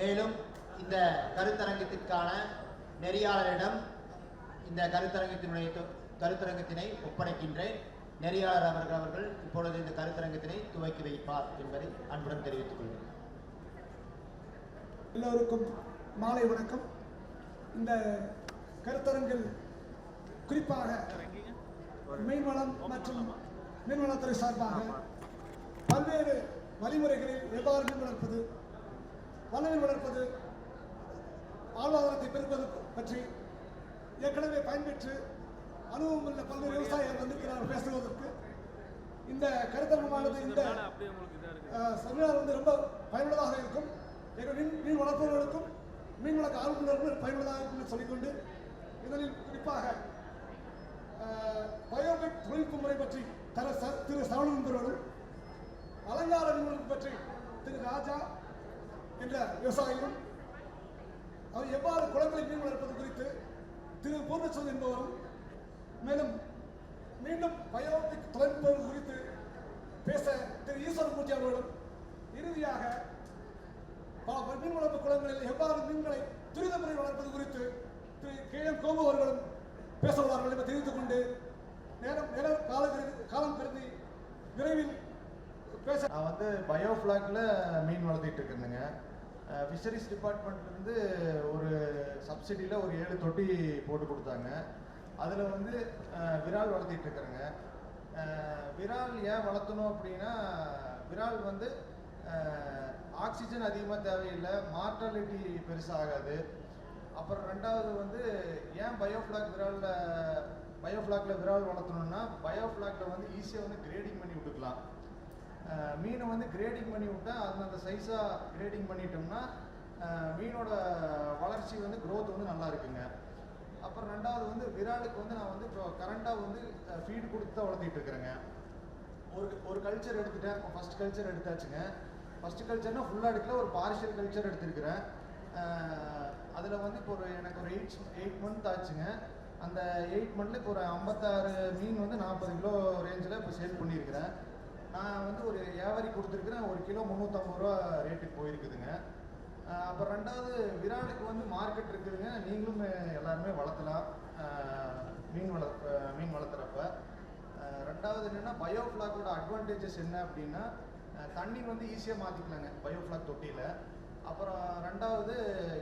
மேலும் இந்த கருத்தரங்கத்திற்கான நெறியாளரிடம் இந்த கருத்தரங்கத்தினுடைய கருத்தரங்கத்தினை ஒப்படைக்கின்றேன். நெறியாளர் அவர்கள் அவர்கள் இப்பொழுது இந்த கருத்தரங்கத்தினை துவக்கி வைப்பார் என்பதை அன்புடன் தெரிவித்துக் கொள்கிறேன். எல்லோருக்கும் மாலை வணக்கம். இந்த கருத்தரங்கில் குறிப்பாக மீன்வளம் மற்றும் மீன்வளத்துறை சார்பாக பல்வேறு வழிமுறைகளில் எவ்வாறு மீன் வளர்ப்பது வளவில் வளர்ப்பது வாழ்வாதாரத்தை பெருப்பது பற்றி ஏற்கனவே பயன்பெற்று அனுபவம் உள்ள பல்வேறு விவசாயிகள் வந்திருக்கிறார் பேசுவதற்கு. இந்த கருத்தரங்கமானது இந்த செமினார் வந்து ரொம்ப பயனுள்ளதாக இருக்கும். எங்கள் மீன் மீன் வளர்ப்பவர்களுக்கும் மீன் வளர்க்க ஆர்வலர்களுக்கும் பயனுள்ளதாக இருக்கும் என்று சொல்லிக்கொண்டு இதனில் குறிப்பாக பயோமெக் தொழில்நுட்ப முறை பற்றி தர ச- திரு சரவணந்தரோடும் அலங்கார மீன்வளர்ப்பு பற்றி திரு ராஜா என்ற விவசாயியும் அவர் எவ்வாறு குளங்களை மீன் வளர்ப்பது குறித்து திரு பூர்ணச்சந்த் என்பவரும் மேலும் மீண்டும் பயோபிக் தொழில்நுட்பம் குறித்து பேச திரு ஈஸ்வரமூர்த்தி அவர்களும் இறுதியாக மீன் வளர்ப்பு குளங்களில் எவ்வாறு மீன்களை துரித முறையில் வளர்ப்பது குறித்து திரு கே எம் கோபு அவர்களும் பேச உள்ளார்கள் என்று தெரிவித்துக் கொண்டு நேரம் நேரம் காலம் காலம் கருதி விரைவில் நான் வந்து பயோஃப்ளாக்ல மீன் வளர்த்திட்டு இருக்கேனுங்க. ஃபிஷரிஸ் டிபார்ட்மெண்ட்லேருந்து ஒரு சப்சிடியில் ஒரு ஏழு தொட்டி போட்டு கொடுத்தாங்க. அதில் வந்து விரால் வளர்த்திட்டு இருக்கிறேங்க விரால் ஏன் வளர்த்தணும் அப்படின்னா விரால் வந்து ஆக்சிஜன் அதிகமாக தேவையில்லை மார்டாலிட்டி பெருசாகாது. அப்புறம் ரெண்டாவது வந்து ஏன் பயோஃப்ளாக் விராலில் பயோஃப்ளாக்ல விரால் வளர்த்தணும்னா பயோஃப்ளாக்ல வந்து ஈஸியாக வந்து கிரேடிங் பண்ணி விட்டுக்கலாம் மீனை வந்து கிரேடிங் பண்ணி விட்டா அந்தந்த சைஸாக கிரேடிங் பண்ணிட்டோம்னா மீனோட வளர்ச்சி வந்து க்ரோத் வந்து நல்லா இருக்குங்க. அப்புறம் ரெண்டாவது வந்து விராலுக்கு வந்து நான் வந்து இப்போ கரண்ட்டாக வந்து ஃபீடு கொடுத்து தான் வளர்த்திட்டு இருக்கிறேங்க. ஒரு ஒரு கல்ச்சர் எடுத்துட்டேன். இப்போ ஃபஸ்ட் கல்ச்சர் எடுத்தாச்சுங்க. ஃபஸ்ட் கல்ச்சர்னா ஃபுல்லாக எடுக்கல ஒரு பார்ஷியல் கல்ச்சர் எடுத்திருக்கிறேன். அதில் வந்து இப்போ ஒரு எனக்கு ஒரு எயிட் எயிட் மந்த் ஆச்சுங்க. அந்த எயிட் மந்த்ல இப்போ ஒரு ஐம்பத்தாறு மீன் வந்து நாற்பது கிலோ ரேஞ்சில் இப்போ சேல் பண்ணியிருக்கிறேன். நான் வந்து ஒரு வியாபாரி கொடுத்துருக்குறேன். ஒரு கிலோ முந்நூற்றம்பது ரூபா ரேட்டுக்கு போயிருக்குதுங்க. அப்புறம் ரெண்டாவது விராலுக்கு வந்து மார்க்கெட் இருக்குதுங்க. நீங்களும் எல்லாருமே வளர்த்தலாம். மீன் வளர்ப்ப மீன் வளர்த்துறப்ப ரெண்டாவது என்னென்னா பயோஃப்ளாக்கோட அட்வான்டேஜஸ் என்ன அப்படின்னா தண்ணி வந்து ஈஸியாக மாற்றிக்கலாங்க பயோஃப்ளாக் தொட்டியில். அப்புறம் ரெண்டாவது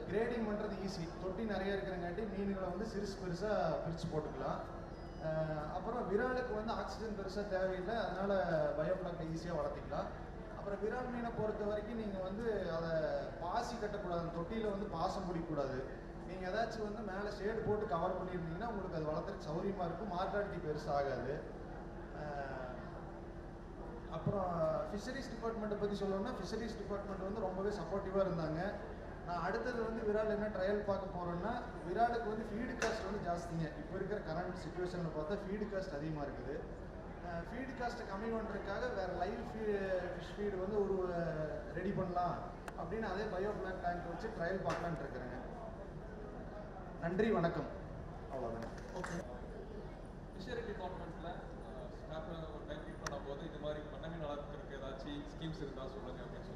கிரேடிங் பண்ணுறது ஈஸி தொட்டி நிறைய இருக்கிறங்காட்டி மீன்களை வந்து சிறுசு பெருசாக பிரித்து போட்டுக்கலாம். அப்புறம் விராலுக்கு வந்து ஆக்சிஜன் பெருசாக தேவையில்லை. அதனால் பயோஃப்ளாக்ல ஈஸியாக வளர்த்திக்கலாம். அப்புறம் விரால் மீனை பொறுத்த வரைக்கும் நீங்கள் வந்து அதை பாசி கட்டக்கூடாது. அந்த தொட்டியில் வந்து பாசம் பிடிக்கக்கூடாது. நீங்கள் ஏதாச்சும் வந்து மேலே ஷேடு போட்டு கவர் பண்ணியிருந்தீங்கன்னா உங்களுக்கு அது வளர்த்துறதுக்கு சௌரியமாக இருக்கும். மார்டாலிட்டி பெருசாகாது. அப்புறம் ஃபிஷரிஸ் டிபார்ட்மெண்ட்டை பற்றி சொல்லணும்னா ஃபிஷரிஸ் டிபார்ட்மெண்ட் வந்து ரொம்பவே சப்போர்ட்டிவாக இருந்தாங்க. நான் அடுத்தது வந்து விரால் என்ன ட்ரையல் பார்க்க போகிறேன்னா விராலுக்கு வந்து ஃபீடு காஸ்ட் வந்து ஜாஸ்திங்க. இப்போ இருக்கிற கரண்ட் சுச்சுவேஷனில் பார்த்தா ஃபீடு காஸ்ட் அதிகமாக இருக்குது. ஃபீடு காஸ்ட்டை கம்மி பண்ணுறதுக்காக வேறு லைவ் ஃபீ ஃபிஷ் ஃபீடு வந்து ஒரு ரெடி பண்ணலாம் அப்படின்னு அதே பயோ பிளாக் டேங்க் வச்சு ட்ரையல் பார்க்கலான்ட்டு இருக்கிறேங்க. நன்றி வணக்கம். அவ்வளோதாங்க ஃபிஷரி டிபார்ட்மெண்ட்டில் ஸ்டாஃப் ஒரு டைம் மீட் பண்ணும்போது இது மாதிரி பண்ணை மீன் வளர்க்குறதுக்கு ஏதாச்சும் ஸ்கீம்ஸ் இருந்தால் சொல்லுங்க அப்படின்னு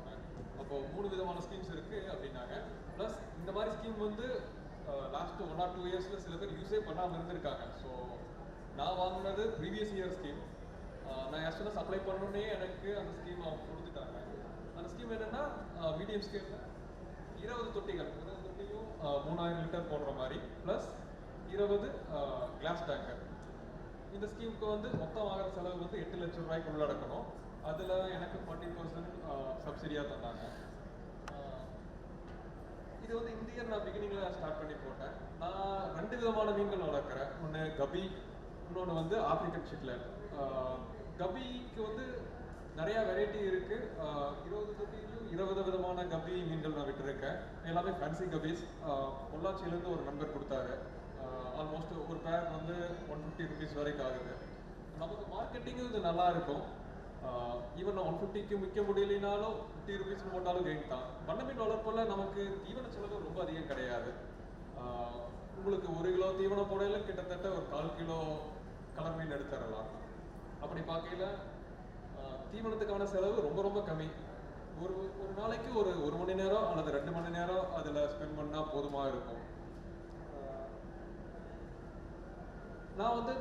இப்போ மூணு விதமான ஸ்கீம்ஸ் இருக்குது அப்படின்னாங்க. ப்ளஸ் இந்த மாதிரி ஸ்கீம் வந்து லாஸ்ட் ஒன் ஆர் டூ இயர்ஸில் சில பேர் யூஸே பண்ணாமல் இருந்திருக்காங்க. ஸோ நான் வாங்கினது ப்ரீவியஸ் இயர் ஸ்கீம் நான் ஆக்சுவலாக சப்ளை பண்ணோன்னே எனக்கு அந்த ஸ்கீம் அவங்க கொடுத்துட்டாங்க. அந்த ஸ்கீம் என்னென்னா மீடியம் ஸ்கேலில் இருபது தொட்டிகள். இருபது தொட்டியும் மூணாயிரம் லிட்டர் போடுற மாதிரி. ப்ளஸ் இருபது கிளாஸ் டேங்கர் இந்த ஸ்கீமுக்கு வந்து மொத்தம் ஆகிற செலவு வந்து எட்டு லட்சம் ரூபாய்க்கு உள்ளடக்கணும். அதில் எனக்கு ஃபார்ட்டி பர்சன்ட் சப்சிடியாக தந்தாங்க. இது வந்து இந்த இயர் நான் பிகினிங்கில் ஸ்டார்ட் பண்ணி போட்டேன். நான் ரெண்டு விதமான மீன்கள் வளர்க்குறேன். ஒன்று கபி இன்னொன்று வந்து ஆப்ரிக்கன் ஷிட்லர் கபிக்கு வந்து நிறைய வெரைட்டி இருக்கு. இருபது கபிலையும் இருபது விதமான கபி மீன்கள் நான் விட்டுருக்கேன். எல்லாமே ஃபேன்சி கபீஸ். பொள்ளாச்சியிலேருந்து ஒரு நம்பர் கொடுத்தாரு. ஆல்மோஸ்ட் ஒரு பேர் வந்து ஒன் ஃபிஃப்டி ருபீஸ் வரைக்கும் ஆகுது. நமக்கு மார்க்கெட்டிங்கும் இது நல்லா இருக்கும். ஈவன் ஒன் ஃபிஃப்டிக்கு விற்க முடியலனாலும் ஃபிஃப்டி ருபீஸ் போட்டாலும் கெயின் தான். வண்ணமீன் மீன் வளர்ப்பில் நமக்கு தீவன செலவு ரொம்ப அதிகம் கிடையாது. உங்களுக்கு ஒரு கிலோ தீவனம் போடையில கிட்டத்தட்ட ஒரு கால் கிலோ கலர் மீன் எடுத்துடலாம் அப்படி பார்க்கையில தீவனத்துக்கான செலவு ரொம்ப ரொம்ப கம்மி. ஒரு ஒரு நாளைக்கு ஒரு ஒரு மணி நேரம் அல்லது ரெண்டு மணி நேரம் அதில் ஸ்பெண்ட் பண்ணால் போதுமாக இருக்கும்? நான் வந்து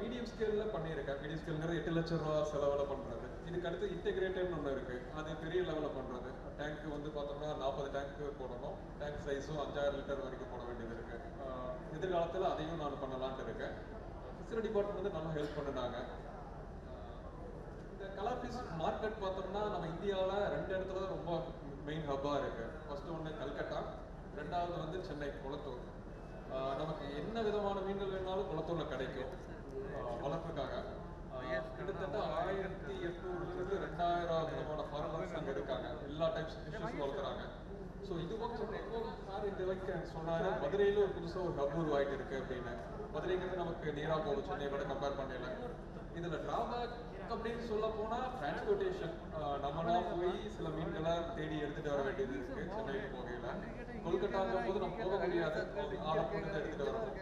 மீடியம் ஸ்கேலில் பண்ணியிருக்கேன். மீடியம் ஸ்கேல்ங்கிறது எட்டு லட்சம் ரூபா செலவில் பண்ணுறது இதுக்கு அடுத்து இன்டெகிரேட்டட்னு ஒன்று இருக்குது அது பெரிய லெவலில் பண்ணுறது டேங்க்கு வந்து பார்த்தோம்னா நாற்பது டேங்க்கு போடணும். டேங்க் சைஸும் அஞ்சாயிரம் லிட்டர் வரைக்கும் போட வேண்டியது இருக்குது எதிர்காலத்தில் அதையும் நான் பண்ணலான்ட்டு இருக்கேன். ஃபிஷரி டிபார்ட்மெண்ட் வந்து நல்லா ஹெல்ப் பண்ணினாங்க. இந்த கலர் பீஸ் மார்க்கெட் பார்த்தோம்னா நம்ம இந்தியாவில் ரெண்டு இடத்துல தான் ரொம்ப மெயின் ஹப்பாக இருக்குது ஃபஸ்ட்டு ஒன்று கல்கட்டா. ரெண்டாவது வந்து சென்னை குளத்தூர். நமக்கு என்ன விதமான மீன்கள் வேணாலும் குளத்தூர்ல கிடைக்கும். வளர்ப்புக்காக. கிட்டத்தட்ட ஆயிரத்தி எட்நூறுலேருந்து ரெண்டாயிரம் விதமான ஃபார்மர்ஸ் அங்கே இருக்காங்க. எல்லா டைப்ஸ் ஃபிஷஸ் வளர்க்குறாங்க. ஸோ இது போக சார் இந்த வரைக்கும் சொன்னாரு மதுரையில ஒரு புதுசாக ஒரு ஹப் உருவாகிட்டு இருக்கு அப்படின்னு. மதுரைங்கிறது நமக்கு நேராக போகும். விட கம்பேர் பண்ணல. இதுல டிராபேக் அப்படின்னு சொல்ல போனா டிரான்ஸ்போர்ட்டேஷன் நம்மளா போய் சில மீன்களை தேடி எடுத்துட்டு வர வேண்டியது இருக்கு சென்னைக்கு போகையில. கொல்கட்டாங்க போது நம்ம போக முடியாது. ஆளை போட்டு எடுத்துட்டு வரணும்.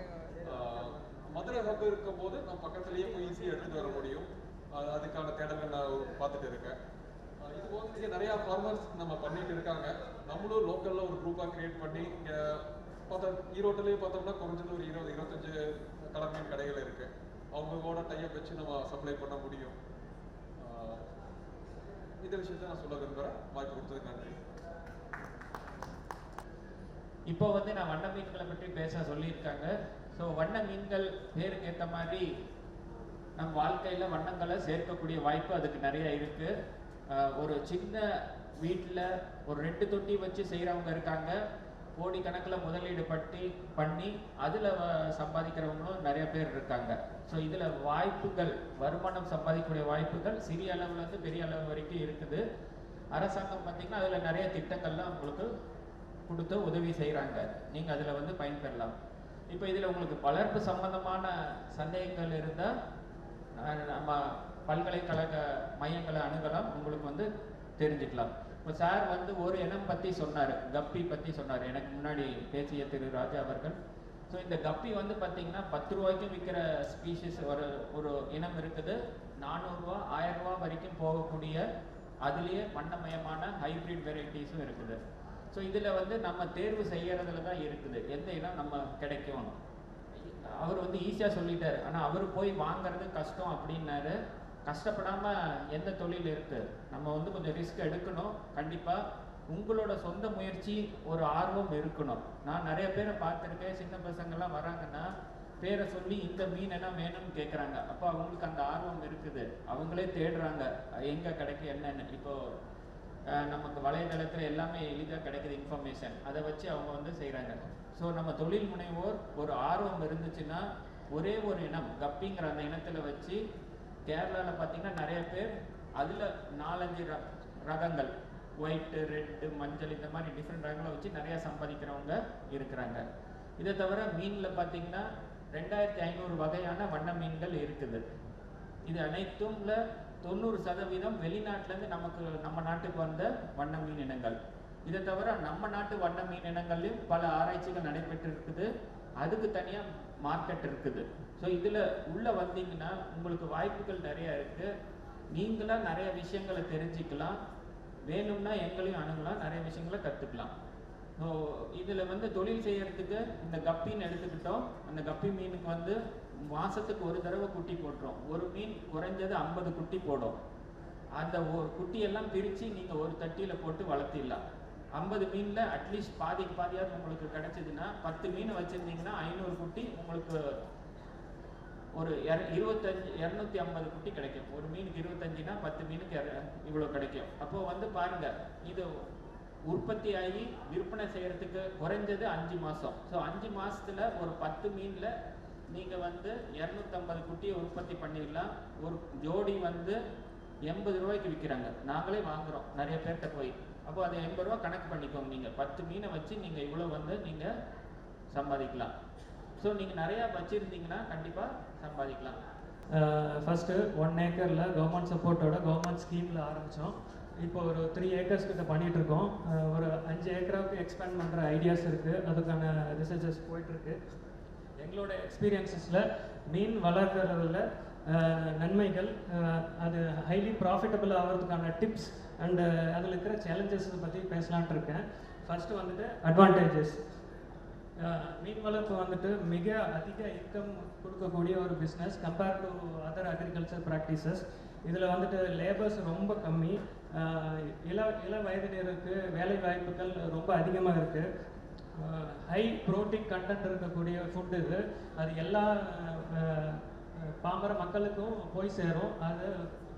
ஆஹ் மதுரை ஹப் இருக்கும் போது நம்ம பக்கத்துலயே போய் ஈஸியாக எடுத்துட்டு வர முடியும். அதுக்கான தேடங்கள் நான் பார்த்துட்டு இருக்கேன். இது போக இங்கே நிறைய ஃபார்மர்ஸ் நம்ம பண்ணிட்டு இருக்காங்க. நம்மளும் லோக்கல்ல ஒரு குரூப்பா கிரியேட் பண்ணி இங்கே பார்த்தா ஈரோட்டிலேயே பார்த்தோம்னா குறைஞ்சது ஒரு இருபது இருபத்தஞ்சு கலர் மீன் கடைகள் அவங்க அவங்களோட டைப் வச்சு நம்ம சப்ளை பண்ண முடியும். இந்த விஷயத்தை நான் சொல்ல விரும்புகிறேன் வாய்ப்பு கொடுத்ததுக்கு நன்றி. இப்போ வந்து நான் வண்ண மீன்களை பற்றி பேச சொல்லியிருக்காங்க. ஸோ வண்ண மீன்கள் பேருக்கு ஏற்ற மாதிரி நம் வாழ்க்கையில் வண்ணங்களை சேர்க்கக்கூடிய வாய்ப்பு அதுக்கு நிறைய இருக்கு. ஒரு சின்ன வீட்டில் ஒரு ரெண்டு தொட்டி வச்சு செய்கிறவங்க இருக்காங்க. கோடிக்கணக்கில் முதலீடு பட்டி பண்ணி அதில் சம்பாதிக்கிறவங்களும் நிறைய பேர் இருக்காங்க. ஸோ இதில் வாய்ப்புகள் வருமானம் சம்பாதிக்கக்கூடிய வாய்ப்புகள் சிறிய அளவுலேருந்து பெரிய அளவு வரைக்கும் இருக்குது. அரசாங்கம் பார்த்தீங்கன்னா அதில் நிறைய திட்டங்கள்லாம் உங்களுக்கு கொடுத்து உதவி செய்கிறாங்க நீங்கள் அதில் வந்து பயன்பெறலாம். இப்போ இதில் உங்களுக்கு வளர்ப்பு சம்பந்தமான சந்தேகங்கள் இருந்தால் நம்ம பல்கலைக்கழக மையங்களை அணுகலாம். உங்களுக்கு வந்து தெரிஞ்சுக்கலாம். இப்போ சார் வந்து ஒரு இனம் பற்றி சொன்னார். கப்பி பற்றி சொன்னார். எனக்கு முன்னாடி பேசிய திரு ராஜா அவர்கள். ஸோ இந்த கப்பி வந்து பார்த்தீங்கன்னா பத்து ரூபாய்க்கும் விற்கிற ஸ்பீஷிஸ் ஒரு ஒரு இனம் இருக்குது. நானூறுரூவா ஆயிரம் ரூபா வரைக்கும் போகக்கூடிய அதுலேயே வண்ணமயமான ஹைபிரிட் வெரைட்டிஸும் இருக்குது. ஸோ இதில் வந்து நம்ம தேர்வு செய்கிறதுல தான் இருக்குது. எந்த இடம் நம்ம கிடைக்கும்? அவர் வந்து ஈஸியாக சொல்லிட்டார். ஆனால் அவர் போய் வாங்குறது கஷ்டம் அப்படின்னாரு. கஷ்டப்படாமல் எந்த தொழில் இருக்குது நம்ம வந்து கொஞ்சம் ரிஸ்க் எடுக்கணும். கண்டிப்பாக உங்களோட சொந்த முயற்சி ஒரு ஆர்வம் இருக்கணும். நான் நிறைய பேரை பார்த்துருக்கேன். சின்ன பசங்கள்லாம் வராங்கன்னா பேரை சொல்லி இந்த மீன் என்ன வேணும்னு கேட்குறாங்க அப்போ அவங்களுக்கு அந்த ஆர்வம் இருக்குது. அவங்களே தேடுறாங்க. எங்கே கிடைக்கும் என்னென்னு. இப்போ நமக்கு வலைதளத்தில் எல்லாமே எளிதாக கிடைக்கிது இன்ஃபர்மேஷன் அதை வச்சு அவங்க வந்து செய்கிறாங்க ஸோ நம்ம தொழில் முனைவோர் ஒரு ஆர்வம் இருந்துச்சுன்னா ஒரே ஒரு இனம் கப்பிங்கிற அந்த இனத்தில் வச்சு கேரளாவில் பார்த்திங்கன்னா நிறைய பேர் அதில் நாலஞ்சு ர ரகங்கள். ஒயிட்டு ரெட்டு மஞ்சள் இந்த மாதிரி டிஃப்ரெண்ட் ரகங்களை வச்சு நிறையா சம்பாதிக்கிறவங்க இருக்கிறாங்க. இதை தவிர மீனில் பார்த்தீங்கன்னா ரெண்டாயிரத்தி ஐநூறு வகையான வண்ண மீன்கள் இருக்குது. இது அனைத்தும்ல தொண்ணூறு சதவீதம் வெளிநாட்டிலேருந்து நமக்கு நம்ம நாட்டுக்கு வந்த வண்ண மீன் இனங்கள். இதை தவிர நம்ம நாட்டு வண்ண மீன் இனங்கள்லையும் பல ஆராய்ச்சிகள் நடைபெற்று இருக்குது அதுக்கு தனியாக மார்க்கெட் இருக்குது. ஸோ இதில் உள்ளே வந்தீங்கன்னா உங்களுக்கு வாய்ப்புகள் நிறையா இருக்குது நீங்களாக நிறைய விஷயங்களை தெரிஞ்சுக்கலாம். வேணும்னா எங்களையும் அணுகலாம் நிறைய விஷயங்களை கற்றுக்கலாம் ஸோ இதில் வந்து தொழில் செய்கிறதுக்கு இந்த கப்பின்னு எடுத்துக்கிட்டோம். அந்த கப்பி மீனுக்கு வந்து மாதத்துக்கு ஒரு தடவை குட்டி போட்டுரும். ஒரு மீன் குறைஞ்சது ஐம்பது குட்டி போடும். அந்த ஒரு குட்டியெல்லாம் பிரித்து நீங்கள் ஒரு தட்டியில் போட்டு வளர்த்திடலாம். ஐம்பது மீனில் அட்லீஸ்ட் பாதிக்கு பாதியாவது உங்களுக்கு கிடச்சிதுன்னா பத்து மீன் வச்சுருந்தீங்கன்னா ஐநூறு குட்டி உங்களுக்கு ஒரு இர- இருபத்தஞ்சு இரநூத்தி ஐம்பது குட்டி கிடைக்கும். ஒரு மீனுக்கு இருபத்தஞ்சுனா பத்து மீனுக்கு இர- இவ்வளோ கிடைக்கும். அப்போ வந்து பாருங்க இது உற்பத்தி ஆகி விற்பனை செய்யறதுக்கு குறைஞ்சது அஞ்சு மாசம். ஸோ அஞ்சு மாசத்துல ஒரு பத்து மீன்ல நீங்க வந்து இரநூத்தம்பது குட்டியை உற்பத்தி பண்ணிடலாம். ஒரு ஜோடி வந்து எண்பது ரூபாய்க்கு விற்கிறாங்க நாங்களே வாங்குறோம். நிறைய பேர்கிட்ட போய். அப்போ அது எண்பது ரூபா கணக்கு பண்ணிக்கோங்க நீங்க. பத்து மீனை வச்சு நீங்க இவ்வளோ வந்து நீங்க சம்பாதிக்கலாம். ஸோ நீங்கள் நிறையா வச்சுருந்தீங்கன்னா கண்டிப்பாக சம்பாதிக்கலாம். ஃபஸ்ட்டு ஒன் ஏக்கரில் கவர்மெண்ட் சப்போர்ட்டோட கவர்மெண்ட் ஸ்கீமில் ஆரம்பித்தோம் இப்போ ஒரு த்ரீ ஏக்கர்ஸ் கிட்ட பண்ணிகிட்ருக்கோம் இருக்கோம் ஒரு அஞ்சு ஏக்கராவுக்கு எக்ஸ்பேண்ட் பண்ணுற ஐடியாஸ் இருக்குது அதுக்கான ரிசர்ச்சஸ் போயிட்டுருக்கு. எங்களோட எக்ஸ்பீரியன்ஸஸில் மீன் வளர்க்குறதுல நன்மைகள் அது ஹைலி ப்ராஃபிட்டபிள் ஆகிறதுக்கான டிப்ஸ் அண்டு அதில் இருக்கிற சேலஞ்சஸ் பற்றி பேசலான்ட்டு இருக்கேன். ஃபஸ்ட்டு வந்துட்டு அட்வான்டேஜஸ் மீன் வளர்ப்பு வந்துட்டு மிக அதிக இன்கம் கொடுக்கக்கூடிய ஒரு business compare to other agriculture practices இதில் வந்துட்டு லேபர்ஸ் ரொம்ப கம்மி. இள இள வயதினருக்கு வேலை வாய்ப்புகள் ரொம்ப அதிகமாக இருக்குது ஹை புரோட்டீன் கண்டென்ட் இருக்கக்கூடிய ஃபுட்டு இது. அது எல்லா பாமர மக்களுக்கும் போய் சேரும். அது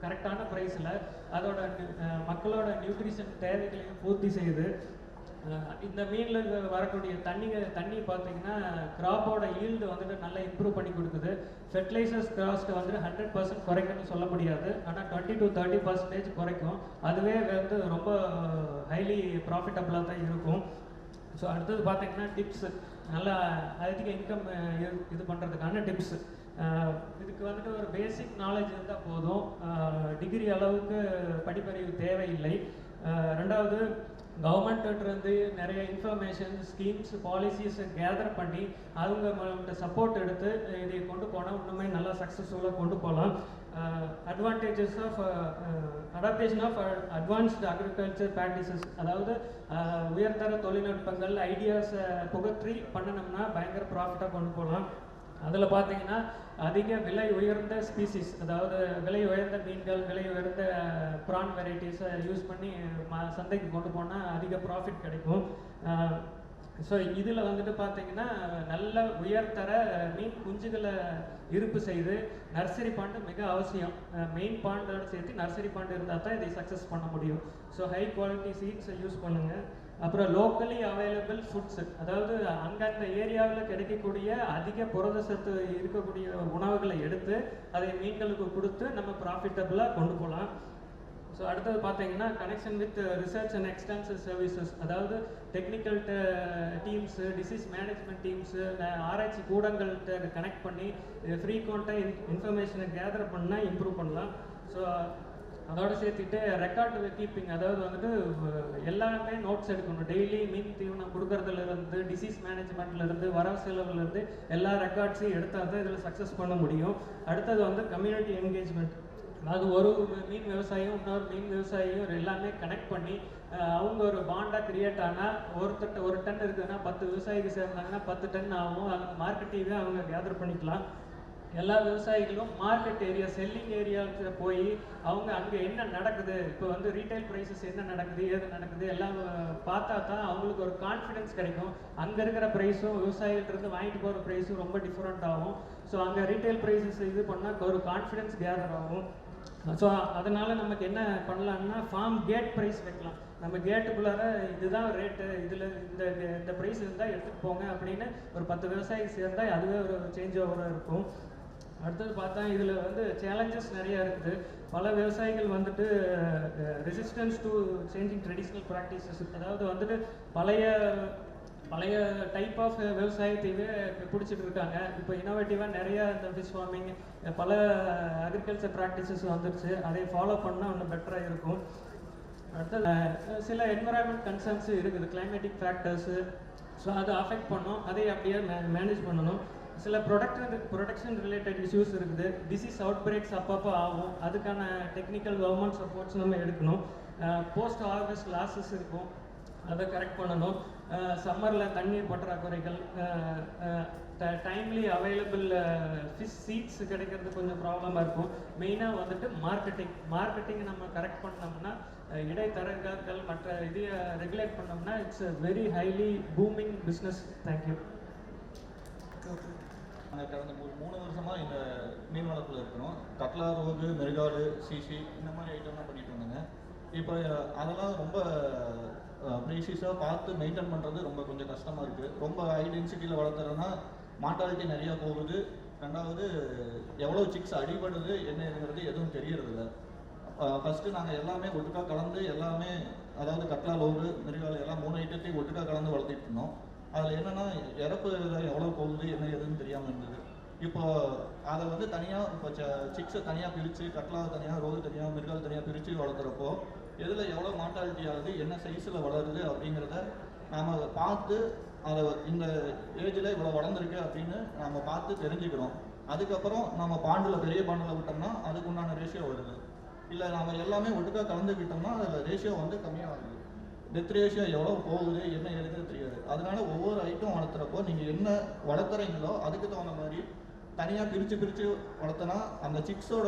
கரெக்டான ப்ரைஸில் அதோட மக்களோட நியூட்ரிஷன் தேவைகளையும் பூர்த்தி செய்யுது. இந்த மீனில் வரக்கூடிய தண்ணி தண்ணி பார்த்தீங்கன்னா கிராப்போட ஈல்டு வந்துட்டு நல்லா இம்ப்ரூவ் பண்ணி கொடுக்குது. ஃபெர்டிலைசர்ஸ் காஸ்ட் வந்துட்டு ஹண்ட்ரட் பர்சன்ட் குறைக்கணும்னு சொல்ல முடியாது. ஆனால் டுவெண்ட்டி டு தேர்ட்டி பர்சன்டேஜ் குறைக்கும். அதுவே வந்து ரொம்ப ஹைலி ப்ராஃபிட்டபுளாக தான் இருக்கும். ஸோ அடுத்தது பார்த்தீங்கன்னா டிப்ஸ் நல்லா அதிக இன்கம் இது பண்ணுறதுக்கான டிப்ஸ் இதுக்கு வந்துட்டு ஒரு பேசிக் நாலேஜ் இருந்தால் போதும். டிகிரி அளவுக்கு படிப்பறிவு தேவையில்லை. ரெண்டாவது கவர்மெண்ட்டிருந்து நிறைய இன்ஃபர்மேஷன் ஸ்கீம்ஸ் பாலிசிஸ் கேதர் பண்ணி அவங்க சப்போர்ட் எடுத்து இதை கொண்டு போனால் இன்னுமே நல்லா சக்ஸஸ்ஃபுல்லாக கொண்டு போகலாம் advantages of adaptation of advanced agriculture practices அதாவது உயர்தர தொழில்நுட்பங்கள் ஐடியாஸை புகற்றி பண்ணணும்னா பயங்கர ப்ராஃபிட்டாக கொண்டு போகலாம் அதில் பார்த்தீங்கன்னா அதிக விலை உயர்ந்த ஸ்பீசிஸ் அதாவது விலை உயர்ந்த மீன்கள் விலை உயர்ந்த ப்ரான் வெரைட்டிஸை யூஸ் பண்ணி சந்தைக்கு கொண்டு போனால் அதிக ப்ராஃபிட் கிடைக்கும். ஸோ இதில் வந்துட்டு பார்த்தீங்கன்னா நல்ல உயர்தர மீன் குஞ்சுகளை இருப்பு செய்து நர்சரி பாண்டு மிக அவசியம். மெயின் பாண்டோட சேர்த்து நர்சரி பாண்டு இருந்தால் தான் இதை சக்ஸஸ் பண்ண முடியும். ஸோ ஹை குவாலிட்டி சீட்ஸை யூஸ் பண்ணுங்கள் அப்புறம் லோக்கலி அவைலபிள் ஃபுட்ஸ் அதாவது அந்தந்த ஏரியாவில் கிடைக்கக்கூடிய அதிக புரத சத்து இருக்கக்கூடிய உணவுகளை எடுத்து அதை மீன்களுக்கு கொடுத்து நம்ம ப்ராஃபிட்டபுளாக கொண்டு போகலாம். ஸோ அடுத்தது பார்த்தீங்கன்னா connection with research and extensive services அதாவது technical teams disease management teams ஆராய்ச்சி கூடங்கள்கிட்ட கனெக்ட் பண்ணி ஃப்ரீக்வெண்ட்டாக இன்ஃபர்மேஷனை கேதர் பண்ணால் இம்ப்ரூவ் பண்ணலாம். ஸோ அதோட சேர்த்துட்டு ரெக்கார்டு கீப்பிங் அதாவது வந்துட்டு எல்லாமே நோட்ஸ் எடுக்கணும். டெய்லி மீன் தீவனம் கொடுக்கறதுல இருந்து டிசீஸ் மேனேஜ்மெண்ட்ல இருந்து வரவு செலவுல இருந்து எல்லா ரெக்கார்ட்ஸையும் எடுத்தால் தான் இதில் சக்ஸஸ் பண்ண முடியும். அடுத்தது வந்து கம்யூனிட்டி என்கேஜ்மெண்ட் அதாவது ஒரு மீன் விவசாயியும் இன்னொரு மீன் விவசாயியும் எல்லாமே கனெக்ட் பண்ணி அவங்க ஒரு பாண்டாக கிரியேட் ஆனால் ஒருத்தட்ட ஒரு டன் இருக்குதுன்னா பத்து விவசாயிக்கு சேர்ந்தாங்கன்னா பத்து டன் ஆகும். அந்த மார்க்கெட்டையுமே அவங்க கேதர் பண்ணிக்கலாம். எல்லா விவசாயிகளும் மார்க்கெட் ஏரியா செல்லிங் ஏரியாவுக்கு போய் அவங்க அங்கே என்ன நடக்குது? இப்போ வந்து ரீட்டைல் ப்ரைஸஸ் என்ன நடக்குது? ஏது நடக்குது? எல்லாம் பார்த்தா தான் அவங்களுக்கு ஒரு கான்ஃபிடென்ஸ் கிடைக்கும். அங்கே இருக்கிற ப்ரைஸும் விவசாயிகிட்டருந்து வாங்கிட்டு போகிற ப்ரைஸும் ரொம்ப டிஃப்ரெண்ட் ஆகும். ஸோ அங்கே ரீட்டைல் ப்ரைஸஸ் இது பண்ணால் ஒரு கான்ஃபிடன்ஸ் கேதர் ஆகும். ஸோ அதனால் நமக்கு என்ன பண்ணலாம்னா ஃபார்ம் கேட் ப்ரைஸ் வைக்கலாம். நம்ம கேட்டுக்குள்ளார இதுதான் ரேட்டு இதில் இந்த இந்த ப்ரைஸ் இருந்தால் எடுத்துகிட்டு போங்க அப்படின்னு ஒரு பத்து விவசாயி சேர்ந்தால் அதுவே ஒரு சேஞ்ச் ஓவராக இருக்கும். அடுத்தது பார்த்தா இதில் வந்து சேலஞ்சஸ் நிறைய இருக்குது. பல விவசாயிகள் வந்துட்டு resistance to changing traditional practices அதாவது வந்துட்டு பழைய பழைய டைப் ஆஃப் விவசாயத்தையே பிடிச்சிட்டு இருக்காங்க. இப்போ இனோவேட்டிவாக நிறைய இந்த ஃபிஷ் ஃபார்மிங் பல அக்ரிகல்ச்சர் ப்ராக்டிசஸ் வந்துருச்சு. அதை ஃபாலோ பண்ணால் இன்னும் பெட்டராக இருக்கும். அடுத்தது சில என்வரான்மெண்ட் கன்சர்ன்ஸு இருக்குது. கிளைமேட்டிக் ஃபேக்டர்ஸு ஸோ அதை அஃபெக்ட் பண்ணும். அதை அப்படியே மே மேனேஜ் பண்ணணும். சில ப்ரொடக்ட் ப்ரொடக்ஷன் ரிலேட்டட் இஷ்யூஸ் இருக்குது. டிசீஸ் அவுட் பிரேக்ஸ் அப்பப்போ ஆகும். அதுக்கான டெக்னிக்கல் கவர்மெண்ட் சப்போர்ட்ஸ் நம்ம எடுக்கணும். போஸ்ட் ஹார்வெஸ்ட் லாஸஸ் இருக்கும். அதை கரெக்ட் பண்ணணும். சம்மரில் தண்ணீர் பற்றாக்குறைகள் டைம்லி அவைலபிள் ஃபிஷ் சீட்ஸ் கிடைக்கிறது கொஞ்சம் ப்ராப்ளமாக இருக்கும். மெயினாக வந்துட்டு மார்க்கெட்டிங் மார்க்கெட்டிங் நம்ம கரெக்ட் பண்ணோம்னா இடைத்தரகர்கள் மற்ற இதையை ரெகுலேட் பண்ணோம்னா it's very highly booming business thank you okay கடந்த ஒரு மூணு வருஷமாக இந்த மீன் வளர்ப்பில் இருக்கிறோம். கட்லா ரோகு மெருகாடு சீசி இந்த மாதிரி ஐட்டம்லாம் பண்ணிட்டு இருந்தாங்க இப்போ அதெல்லாம் ரொம்ப ப்ரீசியஸாக பார்த்து மெயின்டைன் பண்ணுறது ரொம்ப கொஞ்சம் கஷ்டமாக இருக்குது ரொம்ப ஹை டென்சிட்டியில் வளர்த்துறதுனா மாட்டாலிட்டி நிறையா போகுது. ரெண்டாவது எவ்வளோ சிக்ஸ் அடிபடுது என்னங்கிறது எதுவும் தெரியறதில்ல. ஃபஸ்ட்டு நாங்கள் எல்லாமே ஒட்டுக்கா கலந்து எல்லாமே அதாவது கட்லா லோகு மிருகால் எல்லாம் மூணு ஐட்டத்தையும் ஒட்டுக்கா கலந்து வளர்த்திட்டு இருந்தோம். அதில் என்னென்னா இறப்பு விகிதம் எவ்வளோ போகுது என்ன ஏதுன்னு தெரியாமல் இருந்தது. இப்போ அதை வந்து தனியாக இப்போ சிக்ஸை தனியாக பிரித்து கட்லாவை தனியாக ரோகு தனியாக மிருகால் தனியாக பிரித்து வளர்க்குறப்போ எதில் எவ்வளோ மார்ட்டாலிட்டி ஆகுது என்ன சைஸில் வளருது அப்படிங்கிறத நாம் பார்த்து அதை இந்த ஏஜில் இவ்வளோ வளர்ந்துருக்கு அப்படின்னு நாம் பார்த்து தெரிஞ்சுக்கிறோம். அதுக்கப்புறம் நம்ம பாண்டில் பெரிய பாண்டில் விட்டோம்னா அதுக்கு உண்டான ரேஷியோ வருது. இல்லை நாம் எல்லாமே ஒட்டுக்காக கலந்துக்கிட்டோம்னா அதில் ரேஷியோ வந்து கம்மியாக ஆகுது டெத் ரேஷியோ எவ்வளோ போகுது என்ன ஏதுன்னு தெரியாது. அதனால ஒவ்வொரு ஐட்டம் வளர்த்துறப்போ நீங்கள் என்ன வளர்த்துறீங்களோ அதுக்கு தகுந்த மாதிரி தனியாக பிரித்து பிரித்து வளர்த்தனா அந்த சிக்ஸோட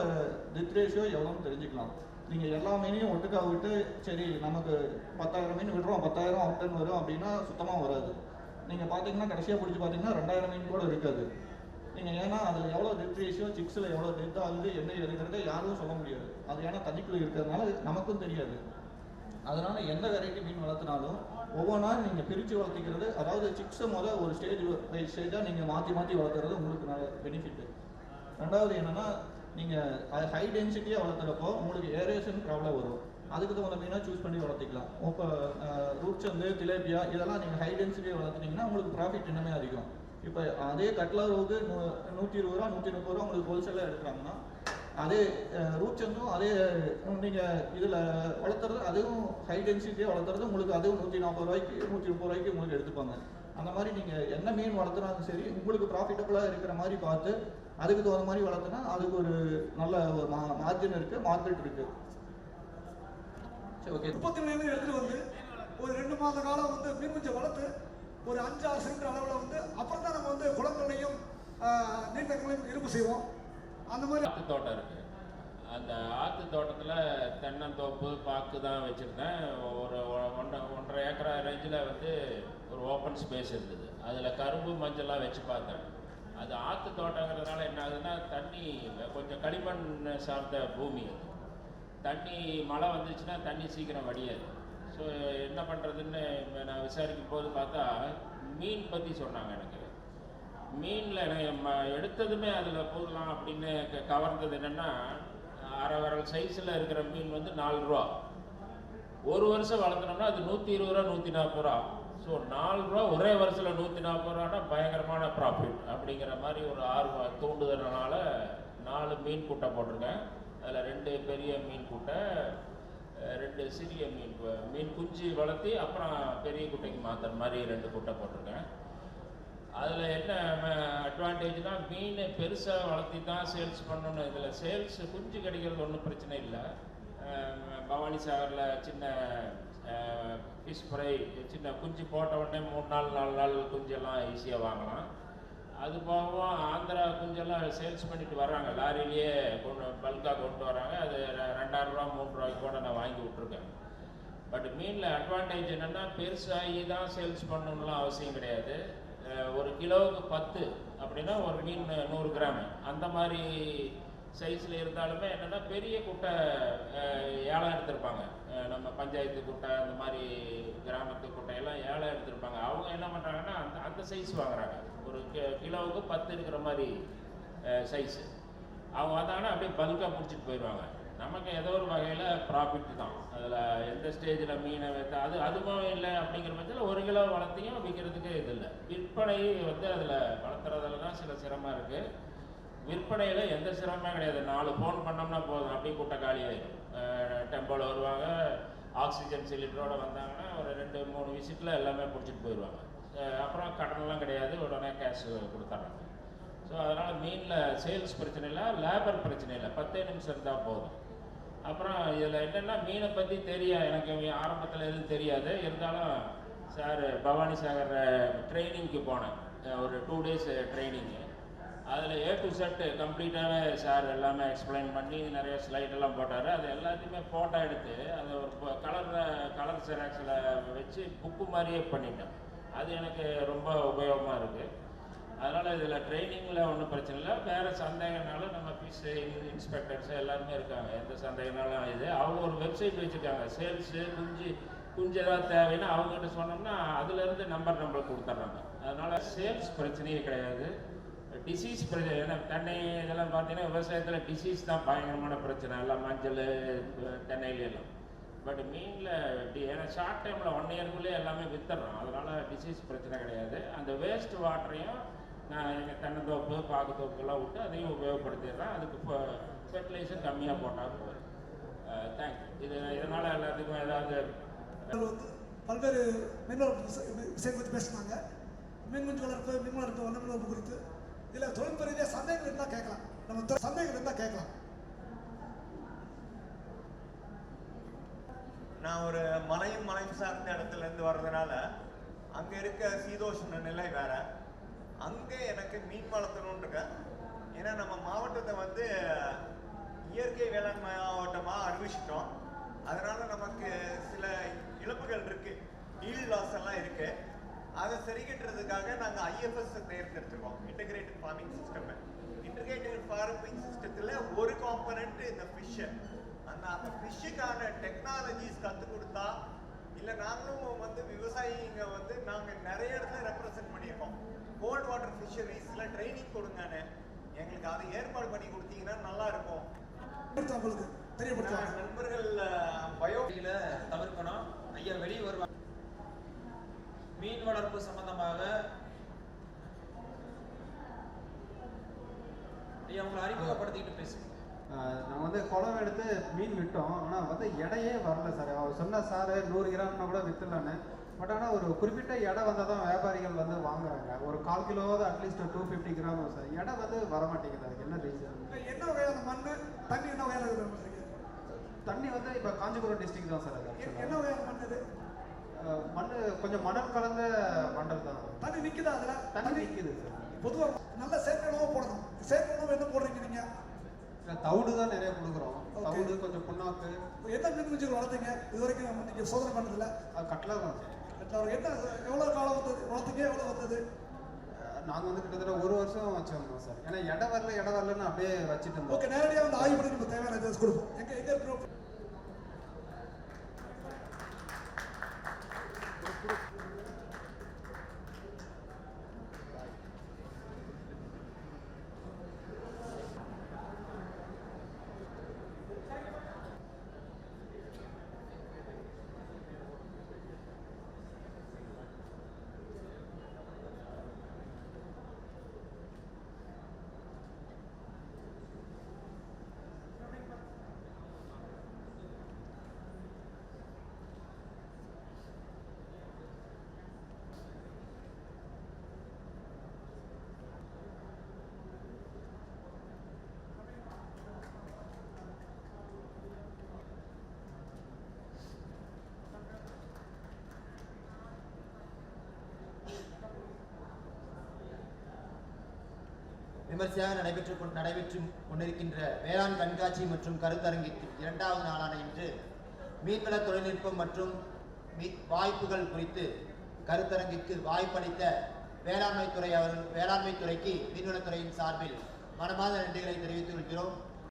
டெத் ரேஷியோ எவ்வளோன்னு தெரிஞ்சுக்கலாம். நீங்கள் எல்லா மீனையும் ஒட்டுக்கா விட்டு சரி நமக்கு பத்தாயிரம் மீன் விடுறோம் பத்தாயிரம் அவுட்டன் வரும் அப்படின்னா சுத்தமாக வராது. நீங்கள் பார்த்தீங்கன்னா கடைசியாக பிடிச்சி பார்த்தீங்கன்னா ரெண்டாயிரம் மீன் கூட இருக்காது. நீங்கள் ஏன்னா அதில் எவ்வளோ டெத் ரேஷியோ சிக்ஸில் எவ்வளோ டெத் ஆகுது என்ன இருக்கிறத யாரும் சொல்ல முடியாது. அது ஏன்னா தண்ணிக்குள்ளே இருக்கிறதுனால நமக்கும் தெரியாது. அதனால் எந்த வெரைட்டி மீன் வளர்த்தினாலும் ஒவ்வொன்றா நீங்கள் பிரித்து வளர்த்திக்கிறது அதாவது சிக்ஸை முத ஒரு ஸ்டேஜ் பை ஸ்டேஜாக நீங்கள் மாற்றி மாற்றி வளர்த்துறது உங்களுக்கு நல்ல பெனிஃபிட்டு ரெண்டாவது என்னென்னா நீங்கள் ஹை டென்சிட்டியாக வளர்த்துறப்போ உங்களுக்கு ஏரேஷன் ப்ராப்ளம் வரும். அதுக்கு தகுந்த மீனாக சூஸ் பண்ணி வளர்த்திக்கலாம். இப்போ ரூட்சந்து திலேபியா இதெல்லாம் நீங்கள் ஹை டென்சிட்டியாக வளர்த்துனீங்கன்னா உங்களுக்கு ப்ராஃபிட் இன்னுமே அதிகம். இப்போ அதே கட்லா ரோகு நூ நூற்றி இருபது ரூபா நூற்றி முப்பது ரூபா உங்களுக்கு ஹோல்சேலாக எடுக்கிறாங்கன்னா அதே ரூட் அதே நீங்கள் இதில் வளர்த்துறது அதுவும் ஹை டென்சிட்டியாக வளர்த்துறது உங்களுக்கு அதுவும் நூற்றி நாற்பது ரூபாய்க்கு நூற்றி முப்பது ரூபாய்க்கு உங்களுக்கு எடுத்துப்பாங்க. அந்த மாதிரி நீங்கள் என்ன மீன் வளர்த்துனாலும் சரி உங்களுக்கு ப்ராஃபிட்டபுளாக இருக்கிற மாதிரி பார்த்து அதுக்கு தகுந்த மாதிரி வளர்த்துனா அதுக்கு ஒரு நல்ல ஒரு மா மார்ஜின் இருக்குது மார்க்கெட் இருக்குது சரி ஓகே முப்பத்தி நிலையில எடுத்துகிட்டு வந்து ஒரு ரெண்டு மாத காலம் வந்து மீன் குஞ்சை வளர்த்து ஒரு அஞ்சு ஆறு சென்ட் அளவில் வந்து அப்புறம் தான் நம்ம வந்து குளங்களையும் நீர்த்தங்களையும் இருப்பு செய்வோம். அந்த மாதிரி ஆத்து தோட்டம் இருக்கு. அந்த ஆத்து தோட்டத்தில் தென்னந்தோப்பு பாக்கு தான் வச்சுருந்தேன். ஒரு ஒன்றரை ஒன்றரை ஏக்கரா ரேஞ்சில் வந்து ஒரு ஓப்பன் ஸ்பேஸ் இருந்தது. அதில் கரும்பு மஞ்சள்லாம் வச்சு பார்த்தேன். அது ஆற்று தோட்டங்கிறதுனால என்ன ஆகுதுன்னா தண்ணி கொஞ்சம் களிமண் சார்ந்த பூமி அது. தண்ணி மழை வந்துச்சுன்னா தண்ணி சீக்கிரம் வடியாது. ஸோ என்ன பண்ணுறதுன்னு நான் விசாரிக்கும் போது பார்த்தா மீன் பற்றி சொன்னாங்க எனக்கு. மீனில் எனக்கு ம- எடுத்ததுமே அதில் போடலாம் அப்படின்னு க- கவர்ந்தது என்னென்னா அரை விரல் சைஸில் இருக்கிற மீன் வந்து நாலு ரூபா. ஒரு வருஷம் வளர்த்தனோம்னா அது நூற்றி இருபது ரூபா நூற்றி நாற்பது ரூபா. ஸோ நாலு ரூபா ஒரே வருஷத்தில் நூற்றி நாற்பது ரூபான்னா பயங்கரமான ப்ராஃபிட் அப்படிங்கிற மாதிரி ஒரு ஆர்வம் தூண்டுதனால நாலு மீன் குட்டை போட்டிருக்கேன். அதில் ரெண்டு பெரிய மீன் கூட்டை ரெண்டு சிறிய மீன் மீன் குஞ்சு வளர்த்தி அப்புறம் பெரிய குட்டைக்கு மாற்றுற மாதிரி ரெண்டு குட்டை போட்டிருக்கேன். அதில் என்ன அட்வான்டேஜ்னா மீன் பெருசாக வளர்த்தி தான் சேல்ஸ் பண்ணணும் இதில் சேல்ஸ் குஞ்சு கிடைக்கிறது ஒன்றும் பிரச்சனை இல்லை. பவானி சாகரில் சின்ன ஃபிஷ் ஃப்ரை சின்ன குஞ்சு போட்ட உடனே மூணு நாள் நாலு நாள் குஞ்செல்லாம் ஈஸியாக வாங்கலாம். அது போகவும் ஆந்திரா குஞ்செல்லாம் சேல்ஸ் பண்ணிட்டு வர்றாங்க. லாரிலேயே கொண்டு பல்காக கொண்டு வராங்க அது ரெ- ரெண்டாயிரம் ரூபா மூணு ரூபாய்க்கு கூட நான் வாங்கி விட்ருக்கேன் பட் மீனில் அட்வான்டேஜ் என்னென்னா பெருசாகி தான் சேல்ஸ் பண்ணணும்லாம் அவசியம் கிடையாது. ஒரு கிலோவுக்கு பத்து அப்படின்னா ஒரு மீன் நூறு கிராம். அந்த மாதிரி சைஸில் இருந்தாலுமே என்னென்னா பெரிய குட்டை ஏலம் எடுத்திருப்பாங்க. நம்ம பஞ்சாயத்து குட்டை அந்த மாதிரி கிராமத்து குட்டையெல்லாம் ஏலம் எடுத்திருப்பாங்க. அவங்க என்ன பண்ணுறாங்கன்னா அந்த அந்த சைஸ் வாங்குறாங்க. ஒரு கி- கிலோவுக்கு பத்து இருக்கிற மாதிரி சைஸு அவங்க வந்தாங்கன்னா அப்படியே பல்காக பிடிச்சிட்டு போயிடுவாங்க. நமக்கு ஏதோ ஒரு வகையில் ப்ராஃபிட் தான். அதில் எந்த ஸ்டேஜில் மீனை வைத்தா அது அதுவும் இல்லை அப்படிங்கிற பட்சத்தில் ஒரு கிலோ வளர்த்தியும் விற்கிறதுக்கு இது இல்லை. விற்பனை வந்து அதில் வளர்த்துறதுல தான் சில சிரமம் இருக்குது விற்பனையில் எந்த சிரமமே கிடையாது. நாலு ஃபோன் பண்ணோம்னா போதும். அப்படியே கூட்ட காலி ஆயிடும் டெம்போவில் வருவாங்க. ஆக்சிஜன் சிலிண்டரோடு வந்தாங்கன்னா ஒரு ரெண்டு மூணு விசிட்டில் எல்லாமே பிடிச்சிட்டு போயிடுவாங்க. அப்புறம் கடன்லாம் கிடையாது. உடனே கேஷ் கொடுத்துட்றாங்க ஸோ அதனால் மீனில் சேல்ஸ் பிரச்சனை இல்லை லேபர் பிரச்சனை இல்லை. பத்தே நிமிஷம் இருந்தால் போதும். அப்புறம் இதில் என்னென்னா மீனை பற்றி தெரியா எனக்கு ஆரம்பத்தில் எதுவும் தெரியாது. இருந்தாலும் சார் பவானி சாகர் ட்ரைனிங்க்கு போனேன். ஒரு டூ டேஸ் ட்ரைனிங்கு அதில் ஏ டு செட்டு கம்ப்ளீட்டாகவே சார் எல்லாமே எக்ஸ்பிளைன் பண்ணி நிறைய ஸ்லைடெல்லாம் போட்டார். அது எல்லாத்தையுமே ஃபோட்டோ எடுத்து அதை ஒரு கலர் கலர் ஜெராக்ஸில் வச்சு புக்கு மாதிரியே பண்ணிட்டேன். அது எனக்கு ரொம்ப உபயோகமாக இருக்குது அதனால் இதில் ட்ரைனிங்கில் ஒன்றும் பிரச்சனை இல்லை. வேறு சந்தேகனாலும் நம்ம ஃபிஷ் இன்ஸ்பெக்டர்ஸ் எல்லாருமே இருக்காங்க. எந்த சந்தேகனாலும் இது. அவங்க ஒரு வெப்சைட் வச்சுருக்காங்க. சேல்ஸு குஞ்சு குஞ்சு ஏதாவது தேவைன்னா அவங்ககிட்ட சொன்னோம்னா அதுலேருந்து நம்பர் நம்மளுக்கு கொடுத்துட்றாங்க. அதனால் சேல்ஸ் பிரச்சனையே கிடையாது. டிசீஸ் பிரச்சனை ஏன்னா தென்னை இதெல்லாம் பார்த்தீங்கன்னா விவசாயத்தில் டிசீஸ் தான் பயங்கரமான பிரச்சனை. எல்லாம் மஞ்சள் தென்னையில எல்லாம் பட் மீனில் ஏன்னா ஷார்ட் டைமில் ஒன் இயர்க்குள்ளே எல்லாமே வித்துடுறோம். அதனால் டிசீஸ் பிரச்சனை கிடையாது. அந்த வேஸ்ட் வாட்டரையும் நான் எங்கள் தென்னந்தோப்பு பாக்குத்தோப்புக்கெல்லாம் விட்டு அதையும் உபயோகப்படுத்திடுறேன். அதுக்கு இப்போ ஃபெர்டிலைசர் கம்மியாக போட்டால் போதும். தேங்க்யூ இது இதனால் எல்லாத்துக்கும் ஏதாவது வந்து பல்வேறு மீன் விஷய- விஷயம் குறித்து பேசினாங்க. மீன் குஞ்சு வளர்ப்பு மீன் வளர்ப்பு வண்ண வளர்ப்பு குறித்து. இல்லை தொழில்நுட்ப ரீதியாக சந்தேகங்கள் இருந்தால் கேட்கலாம். நம்ம சந்தேகங்கள் இருந்தால் கேட்கலாம். நான் ஒரு மலையும் மலையும் சார்ந்த இடத்துல இருந்து வர்றதுனால அங்க இருக்க சீதோஷ்ண நிலை வேற. அங்கே எனக்கு மீன் வளர்த்தணும்னு ஏன்னா நம்ம மாவட்டத்தை வந்து இயற்கை வேளாண் மாவட்டமாக அறிவிச்சிட்டோம் அதனால் நமக்கு சில இழப்புகள் இருக்குது ஈல் லாஸ் எல்லாம் இருக்குது அதை சரி கட்டுறதுக்காக IFS தேர்ந்தெடுத்துருக்கோம். Integrated farming system integrated farming சிஸ்டத்தில் ஒரு காம்பனன்ட் இந்த ஃபிஷ்ஷு அந்த அந்த ஃபிஷ்ஷுக்கான டெக்னாலஜிஸ் கற்றுக் கொடுத்தா இல்லை நாங்களும் வந்து விவசாயிங்க வந்து நாங்கள் நிறைய இடத்துல ரெப்ரசன்ட் பண்ணியிருக்கோம். கோல்ட் வாட்டர் ஃபிஷரிஸில் ட்ரைனிங் கொடுங்கன்னு. எங்களுக்கு அதை ஏற்பாடு பண்ணி கொடுத்தீங்கன்னா நல்லா இருக்கும் தெரியப்படுத்துவாங்க. நான் நண்பர்கள் பயோ வழியில தவிர்க்கணும். ஐயா வெளியே வருவாங்க மீன் வளர்ப்பு சம்பந்தமாக. ஐயா உங்களை அறிமுகப்படுத்திக்கிட்டு பேசுங்க நாங்கள் வந்து குளம் எடுத்து மீன் விட்டோம். ஆனால் வந்து எடையே வரல சார். அவர் சொன்ன சார் நூறு கிராம்னா கூட விற்றுலான்னு பட் ஆனால் ஒரு குறிப்பிட்ட எடை வந்தால் தான் வியாபாரிகள் வந்து வாங்குறாங்க. ஒரு கால் கிலோவாவது at least two fifty gram sir எடை வந்து வர மாட்டேங்குது அதுக்கு என்ன ரீசன் என்ன வகையான மண் தண்ணி என்ன வகையான தண்ணி வந்து இப்போ காஞ்சிபுரம் டிஸ்ட்ரிக்ட் தான் சார் அது என்ன. வகையான மண் இது? மண் கொஞ்சம் மணல் கலந்த மண்டல் தான். தண்ணி நிற்குதா அதில்? தண்ணி நிற்கிது சார் பொதுவாக நல்ல செயற்கை உணவு போடணும். செயற்கை உணவு என்ன போடுறீங்க நீங்கள் தவிடு தான் நிறைய கொடுக்குறோம். தவிடு கொஞ்சம் புண்ணாக்கு. என்ன மீன் வளர்த்தீங்க? இது வரைக்கும் நீங்கள் சோதனை பண்ணதில்ல? அது கட்லா தான் சார் மற்றவர் என்ன எவ்வளோ காலம் வந்தது? வளர்த்தீங்க எவ்வளோ வந்தது? நாங்கள் வந்து கிட்டத்தட்ட ஒரு வருஷம் வச்சிருந்தோம் சார். ஏன்னா இடம் வரல இடம் வரலன்னு அப்படியே வச்சுட்டு இருந்தோம். ஓகே நேரடியாக வந்து ஆய்வு பண்ணி நம்ம தேவையான கொடுப்போம். எங்க எங்க விமர்சையாக நடைபெற்று நடைபெற்று கொண்டிருக்கின்ற வேளாண் கண்காட்சி மற்றும் கருத்தரங்கிற்கு இரண்டாவது நாளான இன்று மீன்வள தொழில்நுட்பம் மற்றும் மீ- வாய்ப்புகள் குறித்து கருத்தரங்கிற்கு வாய்ப்பளித்த வேளாண்மை துறை அவர்கள் வேளாண்மை துறைக்கு மீன்வளத்துறையின் சார்பில் மனமாத நன்றிகளை தெரிவித்துக் கொள்கிறோம்.